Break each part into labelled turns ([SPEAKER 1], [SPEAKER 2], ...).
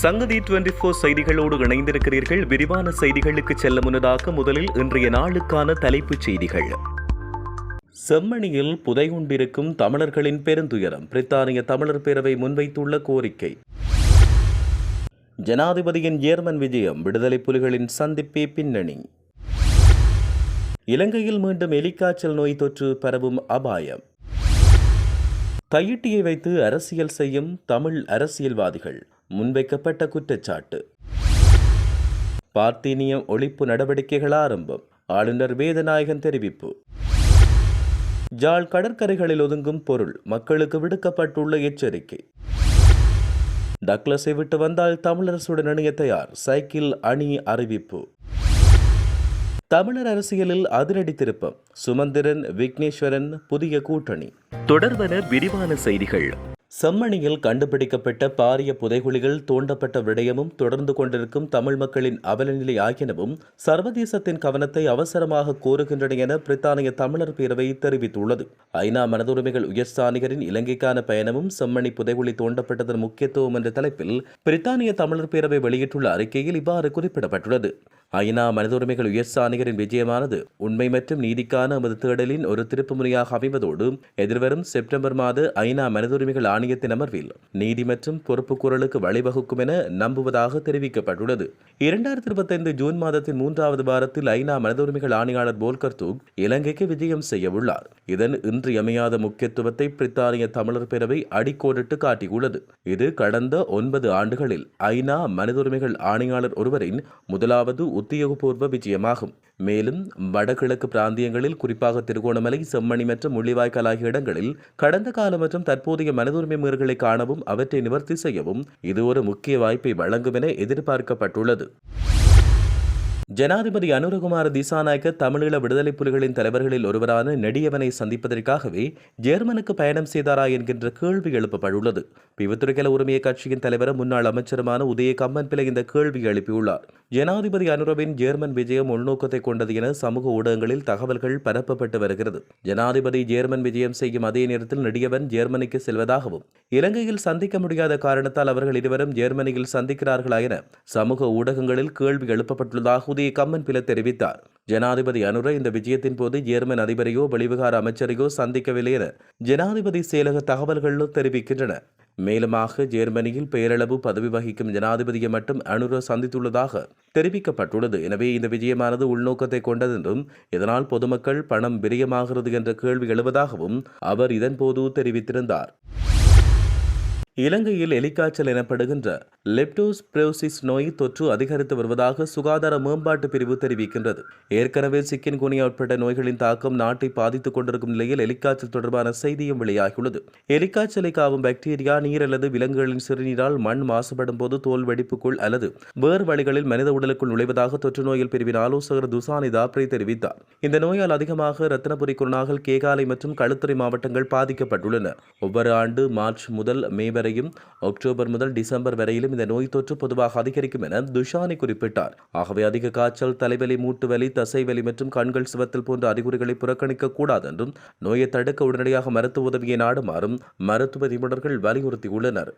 [SPEAKER 1] சங்கதி twenty four செய்திகளோடு இணைந்திருக்கிறீர்கள். விரிவான செய்திகளுக்கு செல்ல முன்னதாக முதலில் இன்றைய நாளுக்கான தலைப்புச் செய்திகள். செம்மணியில் புதையுண்டிருக்கும் தமிழர்களின் பெருந்துயரம். பிரித்தானிய தமிழர் பேரவை முன்வைத்துள்ள கோரிக்கை. ஜனாதிபதியின் ஜேர்மன் விஜயம் விடுதலை புலிகளின் சந்திப்பே பின்னணி. இலங்கையில் மீண்டும் எலிக்காய்ச்சல் நோய் தொற்று பரவும் அபாயம். கையிட்டியை வைத்து அரசியல் செய்யும் தமிழ் அரசியல்வாதிகள். முன்வைக்கப்பட்ட குற்றச்சாட்டு. பார்த்தீனியம் ஒழிப்பு நடவடிக்கைகள் ஆரம்பம். ஆளுநர் வேதநாயகன் தெரிவிப்பு. ஜாழ் கடற்கரைகளில் ஒதுங்கும் பொருள் மக்களுக்கு விடுக்கப்பட்டுள்ள எச்சரிக்கை. டக்ளஸை விட்டு வந்தால் தமிழரசுடன் இணைய தயார் சைக்கிள் அணி அறிவிப்பு. தமிழர் அரசியலில் அதிரடி திருப்பம். சுமந்திரன் விக்னேஸ்வரன் புதிய கூட்டணி. தொடர்வன விரிவான செய்திகள். செம்மணியில் கண்டுபிடிக்கப்பட்ட பாரிய புதைகுழிகள் தோண்டப்பட்ட விடயமும் தொடர்ந்து கொண்டிருக்கும் தமிழ் மக்களின் அவலநிலை ஆகியனவும் சர்வதேசத்தின் கவனத்தை அவசரமாக கோருகின்றன என பிரித்தானிய தமிழர் பேரவை தெரிவித்துள்ளது. ஐநா மனதுரிமைகள் உயர்ஸ்தானிகரின் இலங்கைக்கான பயணமும் செம்மணி புதைகுழி தோண்டப்பட்டதன் முக்கியத்துவம் என்ற தலைப்பில் பிரித்தானிய தமிழர் பேரவை வெளியிட்டுள்ள அறிக்கையில் இவ்வாறு குறிப்பிடப்பட்டுள்ளது. ஐநா மனிதுரிமைகள் உயர்ஸ்தானிகரின் விஜயமானது உண்மை மற்றும் நீதிக்கான நமது தேடலின் ஒரு திருப்புமுறையாக அமைவதோடு எதிர்வரும் செப்டம்பர் மாத ஐநா மனிதுரிமைகள் ஆணையத்தின் அமர்வில் நீதி மற்றும் பொறுப்பு குரலுக்கு வழிவகுக்கும் என நம்புவதாக தெரிவிக்கப்பட்டுள்ளது. இரண்டாயிரத்தி இருபத்தைந்து ஜூன் மாதத்தின் மூன்றாவது வாரத்தில் ஐநா மனிதுரிமைகள் ஆணையாளர் போல்கர் தூக் இலங்கைக்கு விஜயம் செய்ய உள்ளார். இதன் இன்றியமையாத முக்கியத்துவத்தை பிரித்தானிய தமிழர் பேரவை அடிக்கோடிட்டு காட்டியுள்ளது. இது கடந்த ஒன்பது ஆண்டுகளில் ஐநா மனிதுரிமைகள் ஆணையாளர் ஒருவரின் முதலாவது உத்தியோகபூர்வ விஜயமாகும். மேலும் வடகிழக்கு பிராந்தியங்களில் குறிப்பாக திருகோணமலை செம்மணி மற்றும் முள்ளிவாய்க்கால் ஆகிய இடங்களில் கடந்த கால மற்றும் தற்போதைய மனதுரிமை மீறல்களை காணவும் அவற்றை நிவர்த்தி செய்யவும் இது ஒரு முக்கிய வாய்ப்பை வழங்கும் என எதிர்பார்க்கப்பட்டுள்ளது. ஜனாதிபதி அனுரகுமார் திசாநாயக்க தமிழீழ விடுதலை புலிகளின் தலைவர்களில் ஒருவரான நெடியவனை சந்திப்பதற்காகவே ஜெர்மனுக்கு பயணம் செய்தாரா என்கின்ற கேள்வி எழுப்பப்பட்டுள்ளது. பிவத்துரைக்கல உரிமைய கட்சியின் தலைவரும் முன்னாள் அமைச்சருமான உதய கம்மன் பிள்ளை இந்த கேள்வி எழுப்பியுள்ளார். ஜனாதிபதி அனுரவின் ஜேர்மன் விஜயம் உள்நோக்கத்தை கொண்டது என சமூக ஊடகங்களில் தகவல்கள் பரப்பப்பட்டு வருகிறது. ஜனாதிபதி ஜேர்மன் விஜயம் செய்யும் அதே நேரத்தில் நெடியவன் ஜெர்மனிக்கு செல்வதாகவும் இலங்கையில் சந்திக்க முடியாத காரணத்தால் அவர்கள் இருவரும் ஜெர்மனியில் சந்திக்கிறார்களா என சமூக ஊடகங்களில் கேள்வி எழுப்பப்பட்டுள்ளதாக உதய கம்மன் பில தெரிவித்தார். ஜனாதிபதி அனுர இந்த விஜயத்தின் போது ஜேர்மன் அதிபரையோ வெளிவிகார அமைச்சரையோ சந்திக்கவில்லை என ஜனாதிபதி செயலக தகவல்களோ தெரிவிக்கின்றன. மேலுமாக ஜேர்மனியில் பெயரளவு பதவி வகிக்கும் ஜனாதிபதியை மட்டும் அனுர சந்தித்துள்ளதாக தெரிவிக்கப்பட்டுள்ளது. எனவே இந்த விஜயமானது உள்நோக்கத்தை கொண்டதென்றும் இதனால் பொதுமக்கள் பணம் விரயமாகிறது என்ற கேள்வி எழுவதாகவும் அவர் இதன்போது தெரிவித்திருந்தார். இலங்கையில் எலிக்காய்ச்சல் எனப்படுகின்ற லெப்டோஸ்பிரோசிஸ் நோய் தொற்று அதிகரித்து வருவதாக சுகாதார மேம்பாட்டு பிரிவு தெரிவிக்கின்றது. ஏற்கனவே சிக்கின் குனியா உட்பட்ட நோய்களின் தாக்கம் நாட்டை பாதித்துக் கொண்டிருக்கும் நிலையில் எலிக்காய்ச்சல் தொடர்பான செய்தியும் வெளியாகியுள்ளது. எலிக்காய்ச்சலை காவும் பாக்டீரியா நீர் அல்லது விலங்குகளின் சிறுநீரால் மண் மாசுபடும் போது தோல் வெடிப்புக்குள் அல்லது வேறு வழிகளில் மனித உடலுக்குள் நுழைவதாக தொற்று நோயில் பிரிவின் ஆலோசகர் துசானி தாப்ரே தெரிவித்தார். இந்த நோயால் அதிகமாக ரத்னபுரி குருநாகல் கேகாலை மற்றும் களுத்துறை மாவட்டங்கள் பாதிக்கப்பட்டுள்ளன. ஒவ்வொரு ஆண்டு மார்ச் முதல் மே வரையும் அக்டோபர் முதல் டிசம்பர் வரையிலும் இந்த நோய் தொற்று பொதுவாக அதிகரிக்கும் என துஷானி குறிப்பிட்டார். ஆகவே அதிக காய்ச்சல் தலைவலி மூட்டுவலி தசைவலி மற்றும் கண்கள் சிவத்தல் போன்ற அறிகுறிகளை புறக்கணிக்க கூடாது என்றும் நோயை தடுக்க உடனடியாக மருத்துவ உதவியை நாடுமாறும் மருத்துவ நிபுணர்கள் வலியுறுத்தியுள்ளனர்.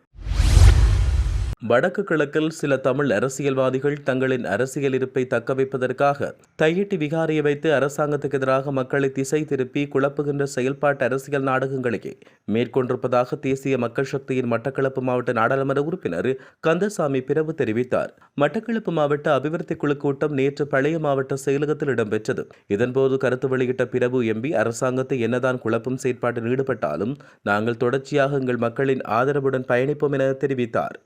[SPEAKER 1] வடக்கு கிழக்கில் சில தமிழ் அரசியல்வாதிகள் தங்களின் அரசியல் இருப்பை தக்கவைப்பதற்காக தையிட்டி விகாரியை வைத்து அரசாங்கத்துக்கு எதிராக மக்களை திசை திருப்பி குழப்புகின்ற செயல்பாட்டு அரசியல் நாடகங்களையே மேற்கொண்டிருப்பதாக தேசிய மக்கள் சக்தியின் மட்டக்களப்பு மாவட்ட நாடாளுமன்ற உறுப்பினர் கந்தசாமி பிறவு தெரிவித்தார். மட்டக்களப்பு மாவட்ட அபிவிருத்தி குழு கூட்டம் நேற்று பழைய மாவட்ட செயலகத்தில் இடம்பெற்றது. இதன்போது கருத்து வெளியிட்ட பிரபு எம்பி அரசாங்கத்தை என்னதான் குழப்பும் செயற்பாட்டில் ஈடுபட்டாலும் நாங்கள் தொடர்ச்சியாக எங்கள் மக்களின் ஆதரவுடன் பயணிப்போம் என தெரிவித்தார்.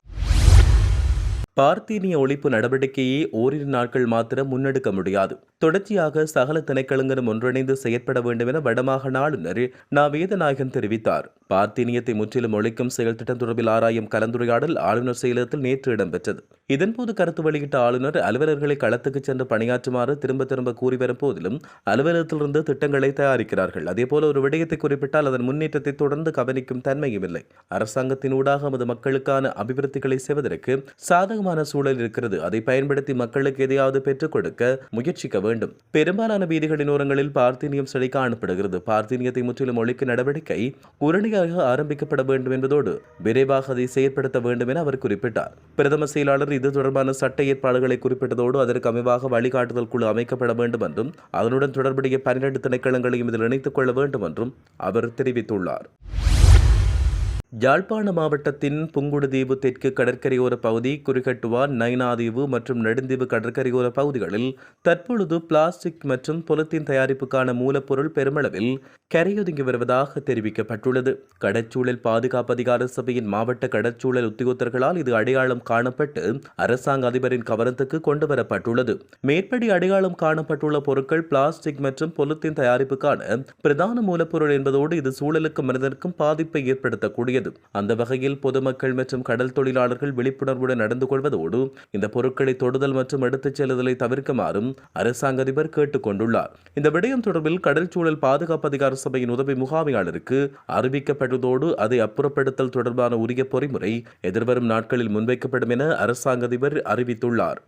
[SPEAKER 1] பார்த்தீனிய ஒழிப்பு நடவடிக்கையை ஓரிரு நாட்கள் மாத்திரம் முன்னெடுக்க முடியாது. தொடர்ச்சியாக சகல திணைக்களங்களும் ஒன்றிணைந்து செயற்பட வேண்டும் என வடமாகாண ஆளுநர் நா. வேதநாயகன் தெரிவித்தார். பார்த்தீனியத்தை முற்றிலும் ஒழிக்கும் செயல் திட்டம் தொடர்பில் ஆராயும் கலந்துரையாடல் ஆளுநர் செயலகத்தில் நேற்று இடம்பெற்றது. இதன்போது கருத்து வெளியிட்ட ஆளுநர் அலுவலர்களை களத்துக்கு சென்று பணியாற்றுமாறு திரும்ப திரும்ப கூறி வரும் போதிலும் அலுவலகத்திலிருந்து திட்டங்களை தயாரிக்கிறார்கள். அதேபோல ஒரு விடயத்தை குறிப்பிட்டால் அதன் முன்னேற்றத்தை தொடர்ந்து கவனிக்கும் தன்மையும் இல்லை. அரசாங்கத்தின் ஊடாக நமது மக்களுக்கான அபிவிருத்திகளை செய்வதற்கு சாதகமான மோசமான சூழல் இருக்கிறது. அதை பயன்படுத்தி மக்களுக்கு எதையாவது பெற்றுக் கொடுக்க முயற்சிக்க வேண்டும். பெரும்பாலான வீதிகளின் ஓரங்களில் பார்த்தீனியம் செடி காணப்படுகிறது. பார்த்தீனியத்தை முற்றிலும் ஒழிக்க நடவடிக்கை உடனடியாக ஆரம்பிக்கப்பட வேண்டும் என்பதோடு விரைவாக அதை செயற்படுத்த வேண்டும் என அவர் குறிப்பிட்டார். பிரதம செயலாளர் இது தொடர்பான சட்ட ஏற்பாடுகளை குறிப்பிட்டதோடு அதற்கு அமைவாக வழிகாட்டுதல் குழு அமைக்கப்பட வேண்டும் என்றும் அதனுடன் தொடர்புடைய பன்னிரண்டு திணைக்களங்களையும் இதில் இணைத்துக் கொள்ள வேண்டும் என்றும் அவர் தெரிவித்துள்ளார். யாழ்ப்பாண மாவட்டத்தின் புங்குடுதீவு தெற்கு கடற்கரையோர பகுதி குறிகட்டுவா நைனாதீவு மற்றும் நெடுந்தீவு கடற்கரையோர பகுதிகளில் தற்பொழுது பிளாஸ்டிக் மற்றும் பொலித்தீன் தயாரிப்புக்கான மூலப்பொருள் பெருமளவில் கரையொதுங்கி வருவதாக தெரிவிக்கப்பட்டுள்ளது. கடற்சூழல் பாதுகாப்பு அதிகார சபையின் மாவட்ட கடற்சூழல் உத்தியோகத்தர்களால் இது அடையாளம் காணப்பட்டு அரசாங்க அதிபரின் கவனத்துக்கு கொண்டு வரப்பட்டுள்ளது மேற்படி அடையாளம் காணப்பட்டுள்ள பொருட்கள் பிளாஸ்டிக் மற்றும் பொலித்தீன் தயாரிப்புக்கான பிரதான மூலப்பொருள் என்பதோடு இது சூழலுக்கும் மனிதனுக்கும் பாதிப்பை ஏற்படுத்தக்கூடிய ஏற்படுத்தக்கூடியது அந்த வகையில் பொதுமக்கள் மற்றும் கடல் தொழிலாளர்கள் விழிப்புணர்வுடன் நடந்து கொள்வதோடு இந்த பொருட்களை தொடுதல் மற்றும் எடுத்துச் செல்லுதலை தவிர்க்குமாறும் அரசாங்க அதிபர் கேட்டுக் கொண்டுள்ளார். இந்த விடயம் தொடர்பில் கடல் சூழல் பாதுகாப்பு அதிகார சபையின் உதவி முகாமையாளருக்கு அறிவிக்கப்பட்டதோடு அதை அப்புறப்படுத்தல் தொடர்பான உரிய பொறிமுறை எதிர்வரும் நாட்களில் முன்வைக்கப்படும் என அரசாங்க அதிபர் அறிவித்துள்ளார்.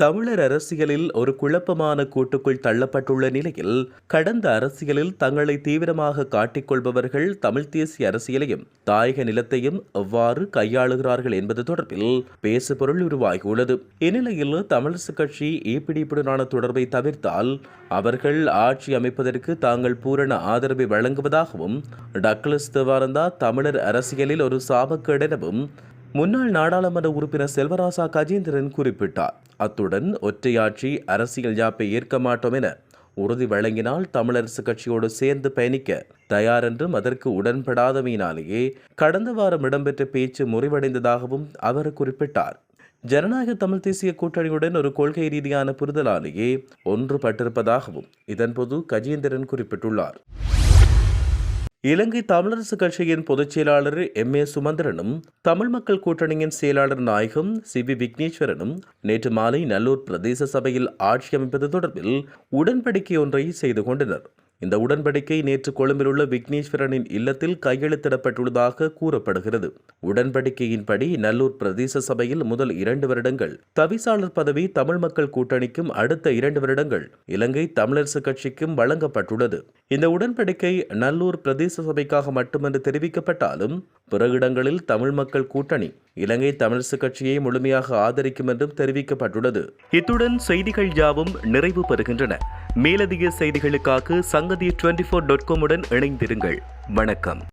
[SPEAKER 1] தமிழர் அரசியலில் ஒரு குழப்பமான கூட்டுக்குள் தள்ளப்பட்டுள்ள நிலையில் கடந்த அரசியலில் தங்களை தீவிரமாக காட்டிக்கொள்பவர்கள் தமிழ் தேசிய அரசியலையும் தாயக நிலத்தையும் எவ்வாறு கையாளுகிறார்கள் என்பது தொடர்பில் பேசுபொருள் உருவாகியுள்ளது. இந்நிலையில் தமிழரசு கட்சி ஈபிடிப்புடனான தொடர்பை தவிர்த்தால் அவர்கள் ஆட்சி அமைப்பதற்கு தாங்கள் பூரண ஆதரவை வழங்குவதாகவும் டக்ளஸ் தேவானந்தா தமிழர் அரசியலில் ஒரு சாபக்கேடெனவும் எனவும் முன்னாள் நாடாளுமன்ற உறுப்பினர் செல்வராசா கஜேந்திரன் குறிப்பிட்டார். அத்துடன் ஒற்றையாட்சி அரசியல் யாப்பை ஏற்க மாட்டோம் என உறுதி வழங்கினால் தமிழரசு கட்சியோடு சேர்ந்து பயணிக்க தயார் என்றும் அதற்கு உடன்படாதமையினாலேயே கடந்த வாரம் இடம்பெற்ற பேச்சு முறிவடைந்ததாகவும் அவர் குறிப்பிட்டார். ஜனநாயக தமிழ் தேசிய கூட்டணியுடன் ஒரு கொள்கை ரீதியான புரிதலாலேயே ஒன்றுபட்டிருப்பதாகவும் இதன்போது கஜேந்திரன் குறிப்பிட்டுள்ளார். இலங்கை தமிழரசு கட்சியின் பொதுச் செயலாளர் எம். ஏ. சுமந்திரனும் தமிழ் மக்கள் கூட்டணியின் செயலாளர் நாயகம் சி. வி. விக்னேஸ்வரனும் நேற்று மாலை நல்லூர் பிரதேச சபையில் ஆட்சி அமைப்பது தொடர்பில் உடன்படிக்கை ஒன்றை செய்து கொண்டனர். இந்த உடன்படிக்கை நேற்று கொழும்பிலுள்ள விக்னேஸ்வரனின் இல்லத்தில் கையெழுத்திடப்பட்டுள்ளதாக கூறப்படுகிறது. உடன்படிக்கையின்படி நல்லூர் பிரதேச சபையில் முதல் இரண்டு வருடங்கள் தவிசாளர் பதவி தமிழ் மக்கள் கூட்டணிக்கும் அடுத்த இரண்டு வருடங்கள் இலங்கை தமிழரசு கட்சிக்கும் வழங்கப்பட்டுள்ளது. இந்த உடன்படிக்கை நல்லூர் பிரதேச சபைக்காக மட்டுமென்று தெரிவிக்கப்பட்டாலும் பிற இடங்களில் தமிழ் மக்கள் கூட்டணி இலங்கை தமிழரசு கட்சியை முழுமையாக ஆதரிக்கும் என்றும் தெரிவிக்கப்பட்டுள்ளது. இத்துடன் செய்திகள் யாவும் நிறைவு பெறுகின்றன. மேலதிக செய்திகளுக்காக சங்க சங்கதி டுவெண்டி ஃபோர் டாட் காமுடன் இணைந்திருங்கள். வணக்கம்.